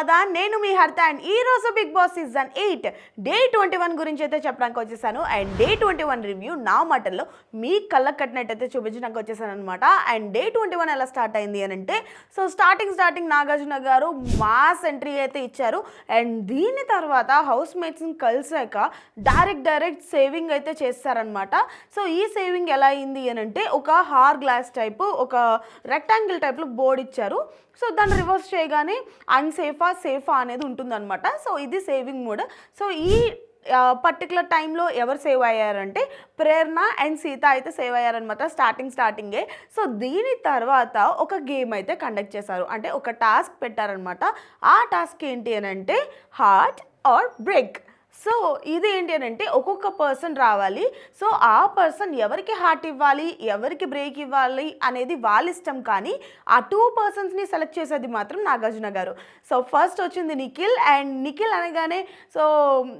కాదా? నేను మీ హర్త అండ్ ఈ రోజు Bigg Boss season eight day twenty one గురించి అయితే చెప్పడానికి వచ్చేసాను. And day twenty one review నా మాటల్లో మీ కళ్ళకు కట్టినట్టయితే చూపించడానికి వచ్చేసాను అనమాట అండ్ డే ట్వంటీ వన్ ఎలా స్టార్ట్ అయింది అని అంటే సో స్టార్టింగ్ స్టార్టింగ్ నాగార్జున గారు మాస్ ఎంట్రీ అయితే ఇచ్చారు. అండ్ దీని తర్వాత హౌస్ మేట్స్ని కలిసాక డైరెక్ట్ డైరెక్ట్ సేవింగ్ అయితే చేస్తారనమాట సో ఈ సేవింగ్ ఎలా అయింది అని అంటే ఒక హార్ గ్లాస్ టైపు ఒక రెక్టాంగిల్ టైప్లో బోర్డు ఇచ్చారు. సో దాన్ని రివర్స్ చేయగానే అన్సేఫా సేఫా అనేది ఉంటుందన్నమాట. సో ఇది సేవింగ్ మోడ్ సో ఈ పర్టికులర్ టైంలో ఎవరు సేవ్ అయ్యారంటే ప్రేరణ అండ్ సీత అయితే సేవ్ అయ్యారనమాట స్టార్టింగ్ స్టార్టింగే సో దీని తర్వాత ఒక గేమ్ అయితే కండక్ట్ చేశారు. అంటే ఒక టాస్క్ పెట్టారనమాట ఆ టాస్క్ ఏంటి అని అంటే హార్ట్ ఆర్ బ్రేక్ సో ఇది ఏంటి అని అంటే ఒక్కొక్క పర్సన్ రావాలి. సో ఆ పర్సన్ ఎవరికి హార్ట్ ఇవ్వాలి ఎవరికి బ్రేక్ ఇవ్వాలి అనేది వాళ్ళ ఇష్టం కానీ ఆ టూ పర్సన్స్ని సెలెక్ట్ చేసేది మాత్రం నాగార్జున గారు. సో ఫస్ట్ వచ్చింది నిఖిల్ అండ్ నిఖిల్ అనగానే సో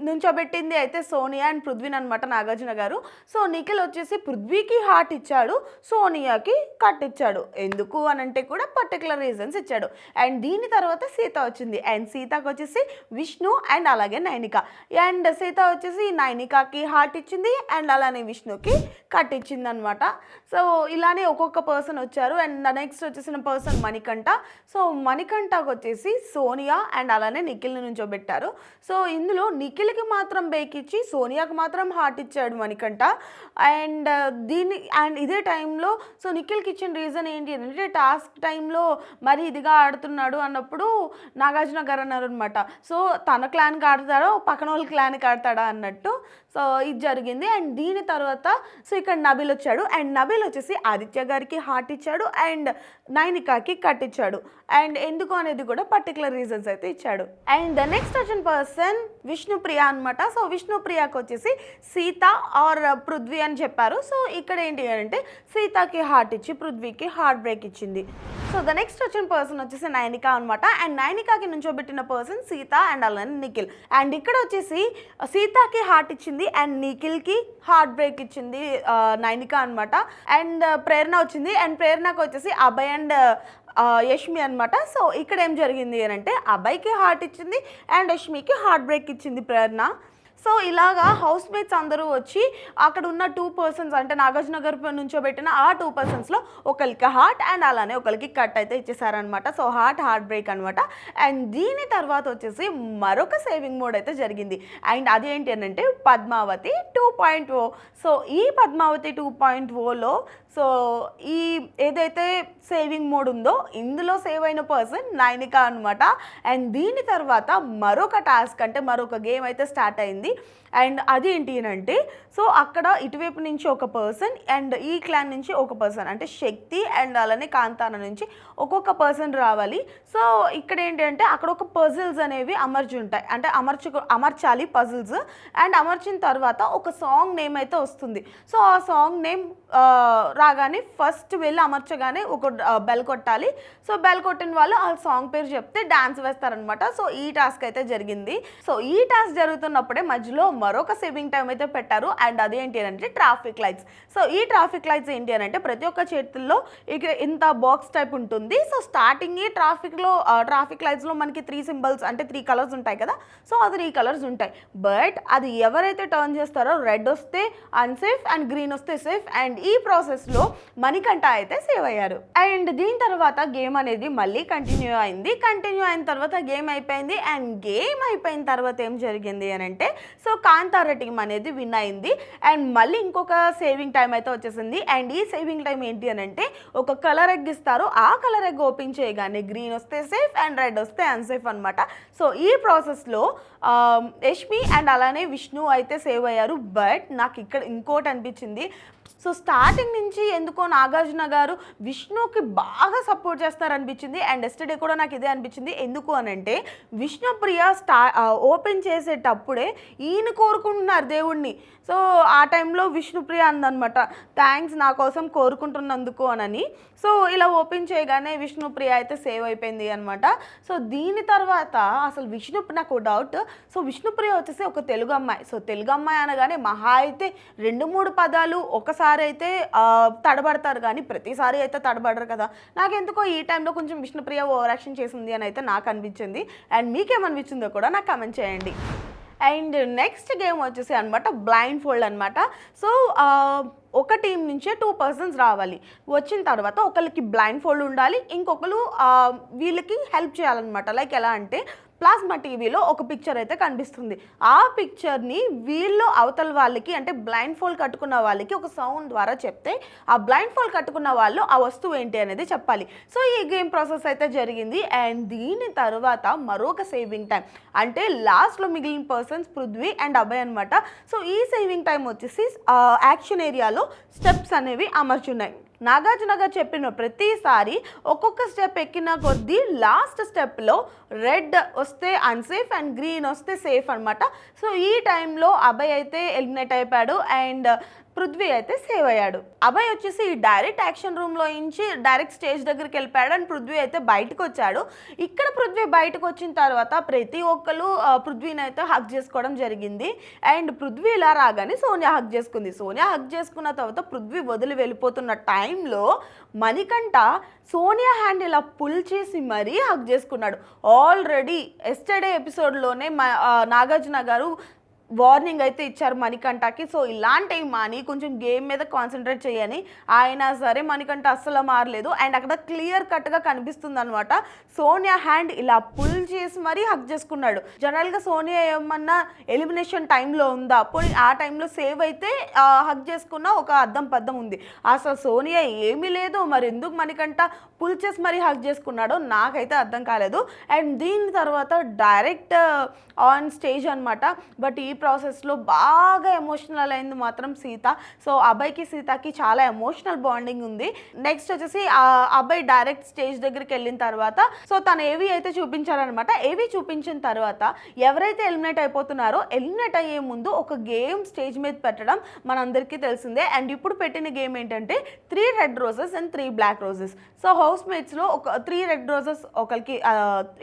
నుంచోబెట్టింది అయితే సోనియా అండ్ పృథ్వీన్ అనమాట నాగార్జున గారు. సో నిఖిల్ వచ్చేసి పృథ్వీకి హార్ట్ ఇచ్చాడు సోనియాకి కట్ ఇచ్చాడు. ఎందుకు అని అంటే కూడా పర్టికులర్ రీజన్స్ ఇచ్చాడు. అండ్ దీని తర్వాత సీత వచ్చింది. అండ్ సీతకు వచ్చేసి విష్ణు అండ్ అలాగే నైనిక. అండ్ సీత వచ్చేసి నైనికాకి హార్ట్ ఇచ్చింది అండ్ అలానే విష్ణుకి కట్ ఇచ్చింది అనమాట సో ఇలానే ఒక్కొక్క పర్సన్ వచ్చారు అండ్ నెక్స్ట్ వచ్చేసిన పర్సన్ మణికంఠ. సో మణికంఠకు వచ్చేసి సోనియా అండ్ అలానే నిఖిల్ని నుంచోబెట్టారు. సో ఇందులో నిఖిల్కి మాత్రం బేక్ ఇచ్చి సోనియాకి మాత్రం హార్ట్ ఇచ్చాడు మణికంఠ. అండ్ దీన్ని అండ్ ఇదే టైంలో సో నిఖిల్కి ఇచ్చిన రీజన్ ఏంటి అంటే టాస్క్ టైంలో మరి ఇదిగా ఆడుతున్నాడు అన్నప్పుడు నాగార్జున గారు అన్నారు అనమాట సో తన క్లాన్కి ఆడతాడో పక్కన వాళ్ళకి క్లాన్కి ఆడతాడా అన్నట్టు. సో ఇది జరిగింది. అండ్ దీని తర్వాత సో ఇక్కడ నబిల్ వచ్చాడు. అండ్ నబిల్ వచ్చేసి ఆదిత్య గారికి హార్ట్ ఇచ్చాడు. అండ్ నైనికాకి కట్ ఇచ్చాడు. అండ్ ఎందుకు అనేది కూడా పర్టికులర్ రీజన్స్ అయితే ఇచ్చాడు. అండ్ ద నెక్స్ట్ వచ్చిన పర్సన్ విష్ణుప్రియ అనమాట సో విష్ణుప్రియకి వచ్చేసి సీత ఆర్ పృథ్వీ అని చెప్పారు. సో ఇక్కడ ఏంటి అంటే సీతకి హార్ట్ ఇచ్చి పృథ్వీకి హార్ట్ బ్రేక్ ఇచ్చింది. సో ద నెక్స్ట్ వచ్చిన పర్సన్ వచ్చేసి నైనిక అనమాట అండ్ నైనికాకి నుంచోబెట్టిన పర్సన్ సీత అండ్ అలానే నిఖిల్. అండ్ ఇక్కడ వచ్చేసి uh, సీతాకి హార్ట్ ఇచ్చింది అండ్ నిఖిల్కి హార్ట్ బ్రేక్ ఇచ్చింది ఆ, నైనిక అనమాట అండ్ uh, ప్రేరణ వచ్చింది. అండ్ ప్రేరణకు వచ్చేసి అభయ్ అండ్ యష్మి అనమాట సో ఇక్కడ ఏం జరిగింది అని అంటే అభయ్కి హార్ట్ ఇచ్చింది అండ్ యష్మికి హార్ట్ బ్రేక్ ఇచ్చింది ప్రేరణ. సో ఇలాగా హౌస్ మేట్స్ అందరూ వచ్చి అక్కడ ఉన్న టూ పర్సన్స్ అంటే నాగార్జున నుంచో నుంచోబెట్టిన ఆ టూ పర్సన్స్లో ఒకరికి హార్ట్ అండ్ అలానే ఒకరికి కట్ అయితే ఇచ్చేసారనమాట సో హార్ట్ హార్ట్ బ్రేక్ అనమాట అండ్ దీని తర్వాత వచ్చేసి మరొక సేవింగ్ మోడ్ అయితే జరిగింది. అండ్ అదేంటి అని అంటే Padmavathi two point O so ఈ పద్మావతి టూ పాయింట్ ఓలో సో ఈ ఏదైతే సేవింగ్ మోడ్ ఉందో ఇందులో సేవ్ అయిన పర్సన్ నైనిక అనమాట అండ్ దీని తర్వాత మరొక టాస్క్ అంటే మరొక గేమ్ అయితే స్టార్ట్ అయింది. అండ్ అది ఏంటి అని అంటే సో అక్కడ ఇటువైపు నుంచి ఒక పర్సన్ అండ్ ఈ క్లాన్ నుంచి ఒక పర్సన్ అంటే శక్తి అండ్ అలానే కాంతాన నుంచి ఒక్కొక్క పర్సన్ రావాలి. సో ఇక్కడ ఏంటి అంటే అక్కడ ఒక పజిల్స్ అనేవి అమర్చి ఉంటాయి. అంటే అమర్చు అమర్చాలి పజిల్స్ అండ్ అమర్చిన తర్వాత ఒక సాంగ్ నేమ్ అయితే వస్తుంది. సో ఆ సాంగ్ నేమ్ రాగానే ఫస్ట్ వెళ్ళి అమర్చగానే ఒక బెల్ కొట్టాలి. సో బెల్ కొట్టిన వాళ్ళు ఆ సాంగ్ పేరు చెప్తే డాన్స్ వేస్తారనమాట సో ఈ టాస్క్ అయితే జరిగింది. సో ఈ టాస్క్ జరుగుతున్నప్పుడే మధ్యలో మరొక సేవింగ్ టైం అయితే పెట్టారు. అండ్ అదేంటి అని అంటే ట్రాఫిక్ లైట్స్ సో ఈ ట్రాఫిక్ లైట్స్ ఏంటి అని అంటే ప్రతి ఒక్క చేతుల్లో ఇక ఇంత బాక్స్ టైప్ ఉంటుంది. సో స్టార్టింగ్ ఈ ట్రాఫిక్లో ట్రాఫిక్ లైట్స్లో మనకి త్రీ సింబల్స్ అంటే త్రీ కలర్స్ ఉంటాయి కదా. సో ఆ త్రీ కలర్స్ ఉంటాయి. బట్ అది ఎవరైతే టర్న్ చేస్తారో రెడ్ వస్తే అన్సేఫ్ అండ్ గ్రీన్ వస్తే సేఫ్ అండ్ ఈ ప్రాసెస్లో మణికంఠ అయితే సేవ్ అయ్యారు. అండ్ దీని తర్వాత గేమ్ అనేది మళ్ళీ కంటిన్యూ అయింది. కంటిన్యూ అయిన తర్వాత గేమ్ అయిపోయింది. అండ్ గేమ్ అయిపోయిన తర్వాత ఏం జరిగింది అని అంటే సో కాంతార టీం అనేది విన్ అయింది. అండ్ మళ్ళీ ఇంకొక సేవింగ్ టైం అయితే వచ్చేసింది. అండ్ ఈ సేవింగ్ టైం ఏంటి అని అంటే ఒక కలర్ ఎగ్ ఇస్తారు. ఆ కలర్ ఎగ్ ఓపెన్ చేయగానే గ్రీన్ వస్తే సేఫ్ అండ్ రెడ్ వస్తే అన్సేఫ్ అనమాట సో ఈ ప్రాసెస్లో యష్మి అండ్ అలానే విష్ణు అయితే సేవ్ అయ్యారు. బట్ నాకు ఇక్కడ ఇంకోటి అనిపించింది. సో స్టార్టింగ్ నుంచి ఎందుకో నాగార్జున గారు విష్ణుకి బాగా సపోర్ట్ చేస్తారనిపించింది అండ్ ఎస్టర్డే కూడా నాకు ఇదే అనిపించింది. ఎందుకు అని అంటే విష్ణుప్రియ స్టా ఓపెన్ చేసేటప్పుడే ఈయన కోరుకుంటున్నారు దేవుణ్ణి. సో ఆ టైంలో విష్ణుప్రియ అందనమాట థ్యాంక్స్ నా కోసం కోరుకుంటున్నందుకు అనని. సో ఇలా ఓపెన్ చేయగానే విష్ణుప్రియ అయితే సేవ్ అయిపోయింది అనమాట సో దీని తర్వాత అసలు విష్ణు నాకు డౌట్ సో విష్ణుప్రియ వచ్చేసి ఒక తెలుగు అమ్మాయి. సో తెలుగు అమ్మాయి అనగానే మహా అయితే రెండు మూడు పదాలు ఒకసారి అయితే తడబడతారు కానీ ప్రతిసారి అయితే తడబడరు కదా. నాకెందుకో ఈ టైంలో కొంచెం విష్ణుప్రియ ఓవరాక్షన్ చేసింది అని అయితే నాకు అనిపించింది. అండ్ మీకేమనిపించిందో కూడా నాకు కమెంట్ చేయండి. అండ్ నెక్స్ట్ గేమ్ వచ్చేసి అనమాట బ్లైండ్ ఫోల్డ్ అనమాట సో ఒక టీం నుంచే టూ పర్సన్స్ రావాలి. వచ్చిన తర్వాత ఒకరికి బ్లైండ్ ఫోల్డ్ ఉండాలి ఇంకొకరు వీళ్ళకి హెల్ప్ చేయాలన్నమాట. లైక్ ఎలా అంటే ప్లాస్మా టీవీలో ఒక పిక్చర్ అయితే కనిపిస్తుంది. ఆ పిక్చర్ని వీళ్ళు అవతల వాళ్ళకి అంటే బ్లైండ్ ఫోల్ కట్టుకున్న వాళ్ళకి ఒక సౌండ్ ద్వారా చెప్తే ఆ బ్లైండ్ ఫోల్ కట్టుకున్న వాళ్ళు ఆ వస్తువు ఏంటి అనేది చెప్పాలి. సో ఈ గేమ్ ప్రాసెస్ అయితే జరిగింది. అండ్ దీని తర్వాత మరొక సేవింగ్ టైం. అంటే లాస్ట్లో మిగిలిన పర్సన్స్ పృథ్వీ అండ్ అభయ్ అనమాట సో ఈ సేవింగ్ టైం వచ్చేసి యాక్షన్ ఏరియాలో స్టెప్స్ అనేవి అమర్చున్నాయి. నాగార్జున గారు చెప్పిన ప్రతిసారి ఒక్కొక్క స్టెప్ ఎక్కిన కొద్దీ లాస్ట్ స్టెప్లో రెడ్ వస్తే అన్సేఫ్ అండ్ గ్రీన్ వస్తే సేఫ్ అనమాట సో ఈ టైంలో అభయ్ అయితే ఎలిమినేట్ అయిపోయాడు. అండ్ పృథ్వీ అయితే సేవ్ అయ్యాడు. అభయ్ వచ్చేసి డైరెక్ట్ యాక్షన్ రూమ్లో నుంచి డైరెక్ట్ స్టేజ్ దగ్గరికి వెళ్ళిపోయాడు అండ్ పృథ్వీ అయితే బయటకు వచ్చాడు. ఇక్కడ పృథ్వీ బయటకు వచ్చిన తర్వాత ప్రతి ఒక్కరు పృథ్వీని అయితే హక్ చేసుకోవడం జరిగింది. అండ్ పృథ్వీ ఇలా రాగానే సోనియా హక్ చేసుకుంది. సోనియా హక్ చేసుకున్న తర్వాత పృథ్వీ వదిలి వెళ్ళిపోతున్న టైంలో మణికంఠ సోనియా హ్యాండ్ ఇలా పుల్ చేసి మరీ హక్ చేసుకున్నాడు. ఆల్రెడీ ఎస్టర్డే ఎపిసోడ్లోనే మా నాగార్జున గారు వార్నింగ్ అయితే ఇచ్చారు మణికంఠకి. సో ఇలాంటివి మాని కొంచెం గేమ్ మీద కాన్సన్ట్రేట్ చేయని అయినా సరే మణికంఠ అస్సలు మారలేదు. అండ్ అక్కడ క్లియర్ కట్గా కనిపిస్తుంది అనమాట సోనియా హ్యాండ్ ఇలా పుల్ చేసి మరీ హక్ చేసుకున్నాడు. జనరల్గా సోనియా ఏమన్నా ఎలిమినేషన్ టైంలో ఉందా? పోనీ ఆ టైంలో సేవ్ అయితే హక్ చేసుకున్న ఒక అద్దం పద్దం ఉంది. అసలు సోనియా ఏమీ లేదు. మరి ఎందుకు మణికంఠ పుల్ చేసి మరీ హక్ చేసుకున్నాడో నాకైతే అర్థం కాలేదు. అండ్ దీని తర్వాత డైరెక్ట్ ఆన్ స్టేజ్ అనమాట బట్ ఈ ప్రాసెస్లో బాగా ఎమోషనల్ అయింది మాత్రం సీత. సో అబ్బాయికి సీతకి చాలా ఎమోషనల్ బాండింగ్ ఉంది. నెక్స్ట్ వచ్చేసి ఆ అబ్బాయి డైరెక్ట్ స్టేజ్ దగ్గరికి వెళ్ళిన తర్వాత సో తను ఏవి అయితే చూపించారనమాట ఏవి చూపించిన తర్వాత ఎవరైతే ఎలిమినేట్ అయిపోతున్నారో ఎలిమినేట్ అయ్యే ముందు ఒక గేమ్ స్టేజ్ మీద పెట్టడం మనందరికీ తెలిసిందే. అండ్ ఇప్పుడు పెట్టిన గేమ్ ఏంటంటే three red roses and three black roses so house మేట్స్లో ఒక త్రీ రెడ్ రోజెస్ ఒకరికి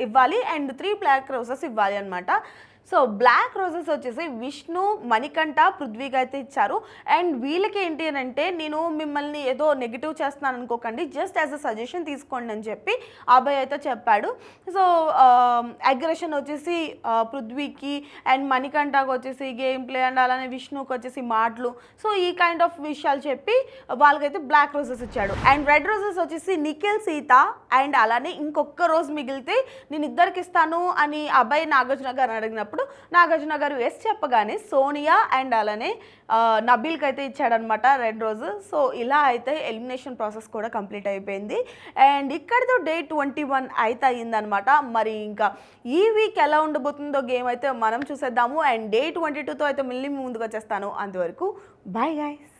ఇవ్వాలి అండ్ త్రీ బ్లాక్ రోజెస్ ఇవ్వాలి అనమాట సో బ్లాక్ రోజెస్ వచ్చేసి విష్ణు మణికంఠ పృథ్వీగా అయితే ఇచ్చారు. అండ్ వీళ్ళకి ఏంటి అని అంటే నేను మిమ్మల్ని ఏదో నెగిటివ్ చేస్తున్నాను అనుకోకండి జస్ట్ యాజ్ అ సజెషన్ తీసుకోండి అని చెప్పి అభయ్ అయితే చెప్పాడు. సో అగ్రెషన్ వచ్చేసి పృథ్వీకి అండ్ మణికంఠకు వచ్చేసి గేమ్ ప్లే అండ్ అలానే విష్ణుకి వచ్చేసి మాటలు. సో ఈ కైండ్ ఆఫ్ విషయాలు చెప్పి వాళ్ళకైతే బ్లాక్ రోజెస్ ఇచ్చాడు. అండ్ రెడ్ రోజెస్ వచ్చేసి నిఖిల్ సీత అండ్ అలానే ఇంకొక రోజు మిగిలితే నేను ఇద్దరికి ఇస్తాను అని అబ్బాయి నాగార్జున గారు అడిగినప్పుడు నాగార్జున గారు ఎస్ చెప్పగానే సోనియా అండ్ అలానే నబీల్కి అయితే ఇచ్చాడనమాట రెడ్ రోజు. సో ఇలా అయితే ఎలిమినేషన్ ప్రాసెస్ కూడా కంప్లీట్ అయిపోయింది. అండ్ ఇక్కడితో డే ట్వంటీ వన్ అయితే అయ్యిందనమాట మరి ఇంకా ఈ వీక్ ఎలా ఉండబోతుందో గేమ్ అయితే మనం చూసేద్దాము. అండ్ డే ట్వంటీ టూతో అయితే మళ్ళీ ముందుకు వచ్చేస్తాను అంతవరకు బాయ్ గాయస్